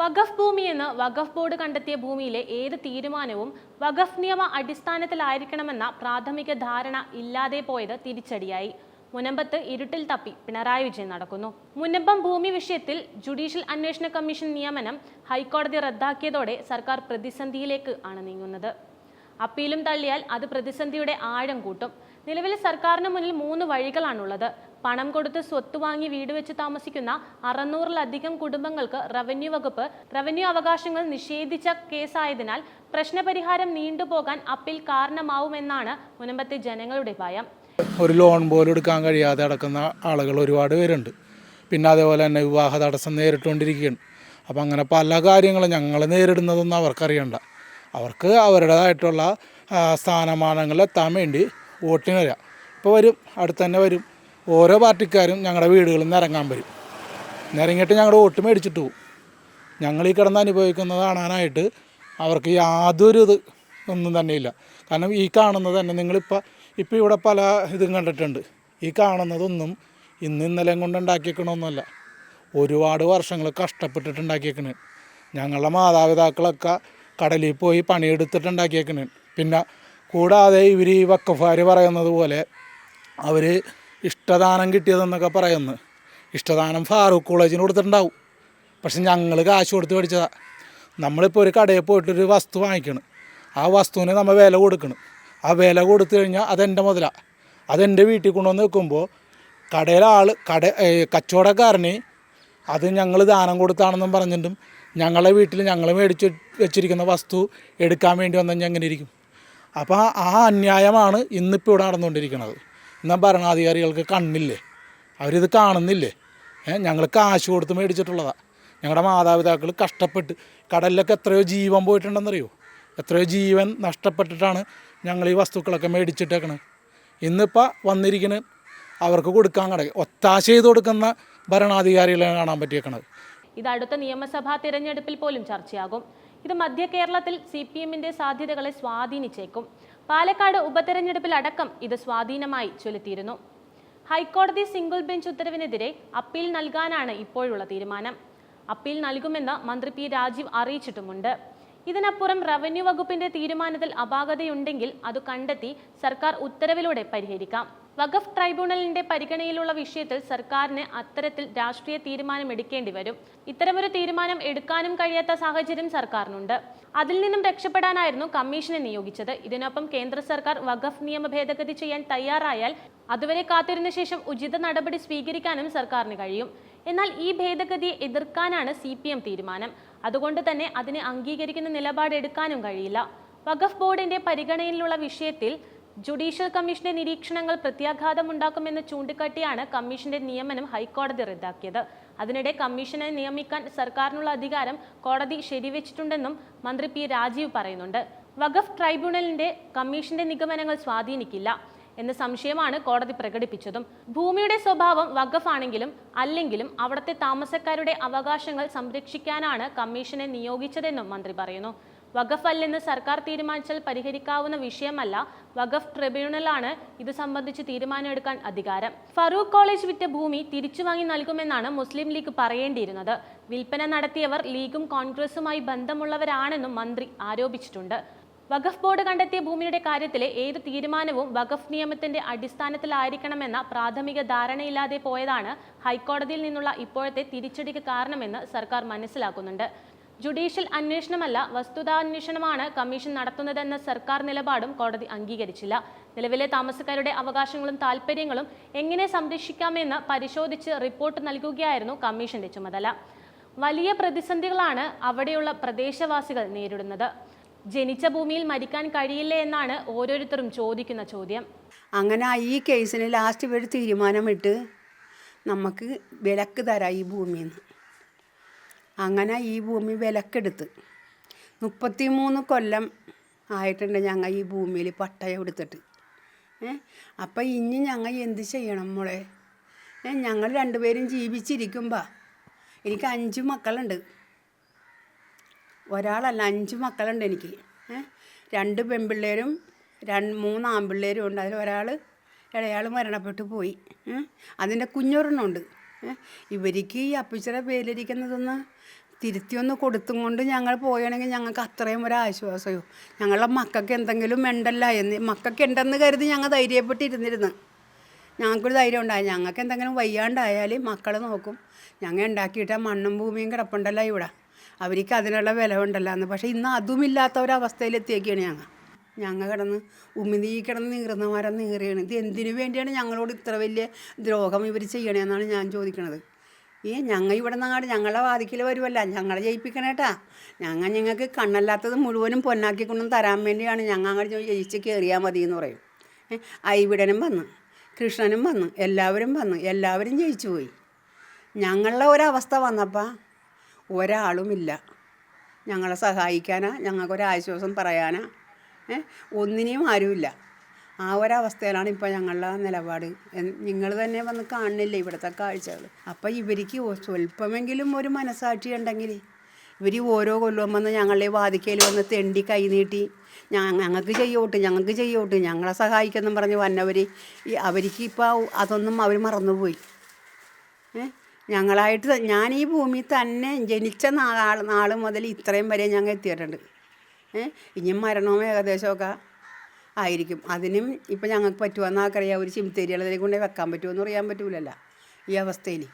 വഖഫ് ഭൂമിയെന്ന് വഖഫ് board കണ്ടെത്തിയ ഭൂമിയിലെ ഏത് തീരുമാനവും വഖഫ് നിയമ അടിസ്ഥാനത്തിലായിരിക്കണമെന്ന പ്രാഥമിക ധാരണ ഇല്ലാതെ പോയത് തിരിച്ചടിയായി. മുനമ്പത്ത് ഇരുട്ടിൽ തപ്പി പിണറായി വിജയൻ നടക്കുന്നു. മുനമ്പം ഭൂമി വിഷയത്തിൽ ജുഡീഷ്യൽ അന്വേഷണ കമ്മീഷൻ നിയമനം ഹൈക്കോടതി റദ്ദാക്കിയതോടെ സർക്കാർ പ്രതിസന്ധിയിലേക്ക് ആണ് നീങ്ങുന്നത്. അപ്പീലും തള്ളിയാൽ അത് പ്രതിസന്ധിയുടെ ആഴം കൂട്ടും. നിലവിൽ സർക്കാരിന് മുന്നിൽ മൂന്ന് വഴികളാണുള്ളത്. പണം കൊടുത്ത് സ്വത്ത് വാങ്ങി വീട് വെച്ച് താമസിക്കുന്ന അറുന്നൂറിലധികം കുടുംബങ്ങൾക്ക് റവന്യൂ വകുപ്പ് റവന്യൂ അവകാശങ്ങൾ നിഷേധിച്ച കേസായതിനാൽ പ്രശ്നപരിഹാരം നീണ്ടുപോകാൻ അപ്പീൽ കാരണമാവുമെന്നാണ് മുനമ്പത്തെ ജനങ്ങളുടെ ഭയം. ഒരു ലോൺ പോലും എടുക്കാൻ കഴിയാതെ അടക്കുന്ന ആളുകൾ ഒരുപാട് പേരുണ്ട്. പിന്നെ അതേപോലെ തന്നെ വിവാഹ തടസ്സം നേരിട്ടുകൊണ്ടിരിക്കുകയാണ്. അപ്പം അങ്ങനെ പല കാര്യങ്ങളും ഞങ്ങൾ നേരിടുന്നതൊന്നും അവർക്കറിയണ്ട. അവർക്ക് അവരുടേതായിട്ടുള്ള എത്താൻ വേണ്ടി വോട്ടിന് വരിക ഇപ്പോൾ വരും അടുത്ത് തന്നെ വരും. ഓരോ പാർട്ടിക്കാരും ഞങ്ങളുടെ വീടുകളിൽ നിന്ന് ഇറങ്ങാൻ വരും. ഇറങ്ങിയിട്ട് ഞങ്ങളുടെ വോട്ട് മേടിച്ചിട്ട് പോകും ഞങ്ങൾ ഈ കിടന്ന് അനുഭവിക്കുന്നത് കാണാനായിട്ട് അവർക്ക് യാതൊരു ഇത് ഒന്നും ഇല്ല. കാരണം ഈ കാണുന്നത് തന്നെ നിങ്ങളിപ്പോൾ ഇപ്പോൾ ഇവിടെ പല ഇതും കണ്ടിട്ടുണ്ട്. ഈ കാണുന്നതൊന്നും ഇന്ന് ഇന്നലെയും കൊണ്ട് ഉണ്ടാക്കിയേക്കണമൊന്നുമല്ല ഒരുപാട് വർഷങ്ങൾ കഷ്ടപ്പെട്ടിട്ട് ഉണ്ടാക്കിയേക്കണ് ഞങ്ങളുടെ മാതാപിതാക്കളൊക്കെ കടലിൽ പോയി പണിയെടുത്തിട്ട് ഉണ്ടാക്കിയേക്കണ് പിന്നെ കൂടാതെ ഇവർ ഈ വക്കഫാർ പറയുന്നത് പോലെ അവർ ഇഷ്ടദാനം കിട്ടിയതെന്നൊക്കെ പറയുന്നു. ഇഷ്ടദാനം ഫാറൂഖ് കോളേജിന് കൊടുത്തിട്ടുണ്ടാവും. പക്ഷെ ഞങ്ങൾ കാശ് കൊടുത്ത് മേടിച്ചതാ. നമ്മളിപ്പോൾ ഒരു കടയിൽ പോയിട്ടൊരു വസ്തു വാങ്ങിക്കണം. ആ വസ്തുവിന് നമ്മൾ വില കൊടുക്കണം. ആ വില കൊടുത്തു കഴിഞ്ഞാൽ അതെന്റെ മുതലാണ് അതെന്റെ വീട്ടിൽ കൊണ്ടുവന്ന് വെക്കുമ്പോൾ കടയിലെ കട കച്ചവടക്കാരന് അത് ഞങ്ങൾ ദാനം കൊടുത്താണെന്നും പറഞ്ഞിട്ടും ഞങ്ങളെ വീട്ടിൽ ഞങ്ങൾ മേടിച്ച് വെച്ചിരിക്കുന്ന വസ്തു എടുക്കാൻ വേണ്ടി വന്നാൽ അങ്ങനെ ഇരിക്കും? അപ്പോൾ ആ അന്യായമാണ് ഇന്നിപ്പോൾ ഇവിടെ നടന്നുകൊണ്ടിരിക്കുന്നത്. എന്നാൽ ഭരണാധികാരികൾക്ക് കണ്ണില്ലേ? അവരിത് കാണുന്നില്ലേ? ഞങ്ങൾ കാശ് കൊടുത്ത് മേടിച്ചിട്ടുള്ളതാണ് ഞങ്ങളുടെ മാതാപിതാക്കൾ കഷ്ടപ്പെട്ട് കടലിലൊക്കെ എത്രയോ ജീവൻ പോയിട്ടുണ്ടെന്നറിയോ? എത്രയോ ജീവൻ നഷ്ടപ്പെട്ടിട്ടാണ് ഞങ്ങൾ ഈ വസ്തുക്കളൊക്കെ മേടിച്ചിട്ടേക്കണത് ഇന്നിപ്പോൾ വന്നിരിക്കുന്നത് അവർക്ക് കൊടുക്കാൻ കട ഒത്താശ ചെയ്ത് കൊടുക്കുന്ന ഭരണാധികാരികളെ കാണാൻ പറ്റിയേക്കണത്. ഇത് അടുത്ത നിയമസഭാ തിരഞ്ഞെടുപ്പിൽ പോലും ചർച്ചയാകും. ഇത് മധ്യ കേരളത്തിൽ സി പി എമ്മിന്റെ സാധ്യതകളെ സ്വാധീനിച്ചേക്കും. പാലക്കാട് ഉപതെരഞ്ഞെടുപ്പിൽ അടക്കം ഇത് സ്വാധീനമായി ചൊലുത്തിയിരുന്നു. ഹൈക്കോടതി സിംഗിൾ ബെഞ്ച് ഉത്തരവിനെതിരെ അപ്പീൽ നൽകാനാണ് ഇപ്പോഴുള്ള തീരുമാനം. അപ്പീൽ നൽകുമെന്ന് മന്ത്രി പി രാജീവ് അറിയിച്ചിട്ടുമുണ്ട്. ഇതിനപ്പുറം റവന്യൂ വകുപ്പിന്റെ തീരുമാനത്തിൽ അപാകതയുണ്ടെങ്കിൽ അത് കണ്ടെത്തി സർക്കാർ ഉത്തരവിലൂടെ പരിഹരിക്കാം. വഖഫ് ട്രൈബ്യൂണലിന്റെ പരിഗണനയിലുള്ള വിഷയത്തിൽ സർക്കാരിന് അത്തരത്തിൽ രാഷ്ട്രീയ തീരുമാനം എടുക്കേണ്ടി വരും. ഇത്തരമൊരു തീരുമാനം എടുക്കാനും കഴിയാത്ത സാഹചര്യം സർക്കാരിനുണ്ട്. അതിൽ നിന്നും രക്ഷപ്പെടാനായിരുന്നു കമ്മീഷനെ നിയോഗിച്ചത്. ഇതിനൊപ്പം കേന്ദ്ര സർക്കാർ വഖഫ് നിയമ ഭേദഗതി ചെയ്യാൻ തയ്യാറായാൽ അതുവരെ കാത്തിരുന്ന ശേഷം ഉചിത നടപടി സ്വീകരിക്കാനും സർക്കാരിന് കഴിയും. എന്നാൽ ഈ ഭേദഗതിയെ എതിർക്കാനാണ് സി തീരുമാനം. അതുകൊണ്ട് തന്നെ അതിനെ അംഗീകരിക്കുന്ന നിലപാടെടുക്കാനും കഴിയില്ല. വഖഫ് ബോർഡിന്റെ പരിഗണനയിലുള്ള വിഷയത്തിൽ ജുഡീഷ്യൽ കമ്മീഷന്റെ നിരീക്ഷണങ്ങൾ പ്രത്യാഘാതമുണ്ടാക്കുമെന്ന് ചൂണ്ടിക്കാട്ടിയാണ് കമ്മീഷന്റെ നിയമനം ഹൈക്കോടതി റദ്ദാക്കിയത്. അതിനിടെ കമ്മീഷനെ നിയമിക്കാൻ സർക്കാരിനുള്ള അധികാരം കോടതി ശരിവെച്ചിട്ടുണ്ടെന്നും മന്ത്രി പി രാജീവ് പറയുന്നുണ്ട്. വഖഫ് ട്രൈബ്യൂണലിന്റെ കമ്മീഷന്റെ നിഗമനങ്ങൾ സ്വാധീനിക്കില്ല എന്ന സംശയമാണ് കോടതി പ്രകടിപ്പിച്ചതും. ഭൂമിയുടെ സ്വഭാവം വഖഫ് ആണെങ്കിലും അല്ലെങ്കിലും അവിടുത്തെ താമസക്കാരുടെ അവകാശങ്ങൾ സംരക്ഷിക്കാനാണ് കമ്മീഷനെ നിയോഗിച്ചതെന്നും മന്ത്രി പറയുന്നു. വഖഫ് അല്ലെന്ന് സർക്കാർ തീരുമാനിച്ചാൽ പരിഹരിക്കാവുന്ന വിഷയമല്ല. വഖഫ് ട്രിബ്യൂണലാണ് ഇത് സംബന്ധിച്ച് തീരുമാനമെടുക്കാൻ അധികാരം. ഫറൂഖ് കോളേജ് വിറ്റ ഭൂമി തിരിച്ചു വാങ്ങി നൽകുമെന്നാണ് മുസ്ലിം ലീഗ് പറയേണ്ടിയിരുന്നത്. വിൽപ്പന നടത്തിയവർ ലീഗും കോൺഗ്രസുമായി ബന്ധമുള്ളവരാണെന്നും മന്ത്രി ആരോപിച്ചിട്ടുണ്ട്. വഖഫ് ബോർഡ് കണ്ടെത്തിയ ഭൂമിയുടെ കാര്യത്തിലെ ഏത് തീരുമാനവും വഖഫ് നിയമത്തിന്റെ അടിസ്ഥാനത്തിലായിരിക്കണമെന്ന പ്രാഥമിക ധാരണയില്ലാതെ പോയതാണ് ഹൈക്കോടതിയിൽ നിന്നുള്ള ഇപ്പോഴത്തെ തിരിച്ചടിക്ക് കാരണമെന്ന് സർക്കാർ മനസ്സിലാക്കുന്നുണ്ട്. ജുഡീഷ്യൽ അന്വേഷണമല്ല വസ്തുതാന്വേഷണമാണ് കമ്മീഷൻ നടത്തുന്നതെന്ന സർക്കാർ നിലപാടും കോടതി അംഗീകരിച്ചില്ല. നിലവിലെ താമസക്കാരുടെ അവകാശങ്ങളും താൽപ്പര്യങ്ങളും എങ്ങനെ സംരക്ഷിക്കാമെന്ന് പരിശോധിച്ച് റിപ്പോർട്ട് നൽകുകയായിരുന്നു കമ്മീഷന്റെ ചുമതല. വലിയ പ്രതിസന്ധികളാണ് അവിടെയുള്ള പ്രദേശവാസികൾ നേരിടുന്നത്. ജനിച്ച ഭൂമിയിൽ മരിക്കാൻ കഴിയില്ല എന്നാണ് ഓരോരുത്തരും ചോദിക്കുന്ന ചോദ്യം. അങ്ങനെ ഈ കേസിന് ലാസ്റ്റ് ഇവർ തീരുമാനമിട്ട് നമുക്ക് വിലക്ക് തരാം ഈ ഭൂമിയിൽ നിന്ന് അങ്ങനെ ഈ ഭൂമി വിലക്കെടുത്ത്. മുപ്പത്തി മൂന്ന് കൊല്ലം ആയിട്ടുണ്ട് ഞങ്ങൾ ഈ ഭൂമിയിൽ പട്ടയം എടുത്തിട്ട്. അപ്പം ഇനി ഞങ്ങൾ എന്ത് ചെയ്യണം മോളെ? ഞങ്ങൾ രണ്ടുപേരും ജീവിച്ചിരിക്കുമ്പോൾ എനിക്ക് അഞ്ച് മക്കളുണ്ട്. ഒരാളല്ല അഞ്ച് മക്കളുണ്ട് എനിക്ക്. രണ്ട് പെൺപിള്ളേരും രണ്ട് മൂന്ന് ആൺപിള്ളേരും ഉണ്ട്. അതിൽ ഒരാൾ ഇളയാൾ മരണപ്പെട്ടു പോയി. അതിന്റെ കുഞ്ഞൊരെണ്ണമുണ്ട്. ഇവർക്ക് ഈ അപ്പിച്ചറ പേരിരിക്കുന്നതൊന്ന് തിരുത്തിയൊന്ന് കൊടുത്തും കൊണ്ട് ഞങ്ങൾ പോയണമെങ്കിൽ ഞങ്ങൾക്ക് അത്രയും ഒരു ആശ്വാസമോ ഞങ്ങളുടെ മക്കൾക്ക് എന്തെങ്കിലും ഉണ്ടല്ല എന്ന് മക്കൾക്ക് ഉണ്ടെന്ന് കരുതി ഞങ്ങൾ ധൈര്യപ്പെട്ടിരുന്നിരുന്നു ഞങ്ങൾക്കൊരു ധൈര്യം ഉണ്ടായി. ഞങ്ങൾക്ക് എന്തെങ്കിലും വയ്യാണ്ടായാൽ മക്കൾ നോക്കും. ഞങ്ങൾ ഉണ്ടാക്കിയിട്ട് മണ്ണും ഭൂമിയും കിടപ്പുണ്ടല്ലോ ഇവിടെ. അവർക്ക് അതിനുള്ള വില ഉണ്ടല്ലോ എന്ന്. പക്ഷേ ഇന്ന് അതുമില്ലാത്ത ഒരവസ്ഥയിലെത്തിയേക്കാണ് ഞങ്ങൾ. ഞങ്ങൾ കിടന്ന് ഉമിനീ കിടന്ന് നീറുന്ന മരം നീറുകയാണ്. ഇത് എന്തിനു വേണ്ടിയാണ് ഞങ്ങളോട് ഇത്ര വലിയ ദ്രോഹം ഇവർ ചെയ്യണേന്നാണ് ഞാൻ ചോദിക്കണത്. ഏ ഞങ്ങൾ ഇവിടെ നിന്നാട് ഞങ്ങളെ വാതിക്കൽ വരുമല്ല ഞങ്ങളെ ജയിപ്പിക്കണേട്ടാ ഞങ്ങൾ ഞങ്ങൾക്ക് കണ്ണല്ലാത്തത് മുഴുവനും പൊന്നാക്കിക്കൊണ്ടും തരാൻ വേണ്ടിയാണ് ഞങ്ങൾ അങ്ങോട്ട് ജയിച്ച് കയറിയാൽ മതി എന്ന് പറയും ഐവിടനും വന്ന് കൃഷ്ണനും വന്ന് എല്ലാവരും വന്ന് എല്ലാവരും ജയിച്ചു പോയി. ഞങ്ങളുടെ ഒരവസ്ഥ വന്നപ്പോൾ ഒരാളുമില്ല. ഞങ്ങളെ സഹായിക്കാനാ ഞങ്ങൾക്കൊരാശ്വാസം പറയാനാ ഒന്നിനെയും ആരുമില്ല. ആ ഒരവസ്ഥയിലാണ് ഇപ്പോൾ ഞങ്ങളുടെ നിലപാട്. നിങ്ങൾ തന്നെ വന്ന് കാണുന്നില്ല ഇവിടുത്തെ കാഴ്ചകൾ? അപ്പോൾ ഇവർക്ക് സ്വല്പമെങ്കിലും ഒരു മനസാക്ഷി ഉണ്ടെങ്കിൽ ഇവർ ഓരോ കൊല്ലവും വന്ന് ഞങ്ങളുടെ വാതിക്കയിൽ വന്ന് തെണ്ടി കൈനീട്ടി ഞങ്ങൾക്ക് ചെയ്യോട്ട് ഞങ്ങൾക്ക് ചെയ്യോട്ട് ഞങ്ങളെ സഹായിക്കുമെന്നും പറഞ്ഞ് വന്നവർ അവർക്ക് ഇപ്പോൾ അതൊന്നും അവർ മറന്നുപോയി? ഞങ്ങളായിട്ട് ഞാൻ ഈ ഭൂമി തന്നെ ജനിച്ച നാൾ നാൾ മുതൽ ഇത്രയും വരെ ഞങ്ങൾ എത്തിയിട്ടുണ്ട്. ഇനിയും മരണവും ഏകദേശമൊക്കെ ആയിരിക്കും. അതിനും ഇപ്പം ഞങ്ങൾക്ക് പറ്റുമെന്ന് ആർക്കറിയാം. ഒരു ചിമിത്തേരികളെ കൊണ്ട് വെക്കാൻ പറ്റുമെന്ന് പറയാൻ പറ്റൂലല്ലോ ഈ അവസ്ഥയിൽ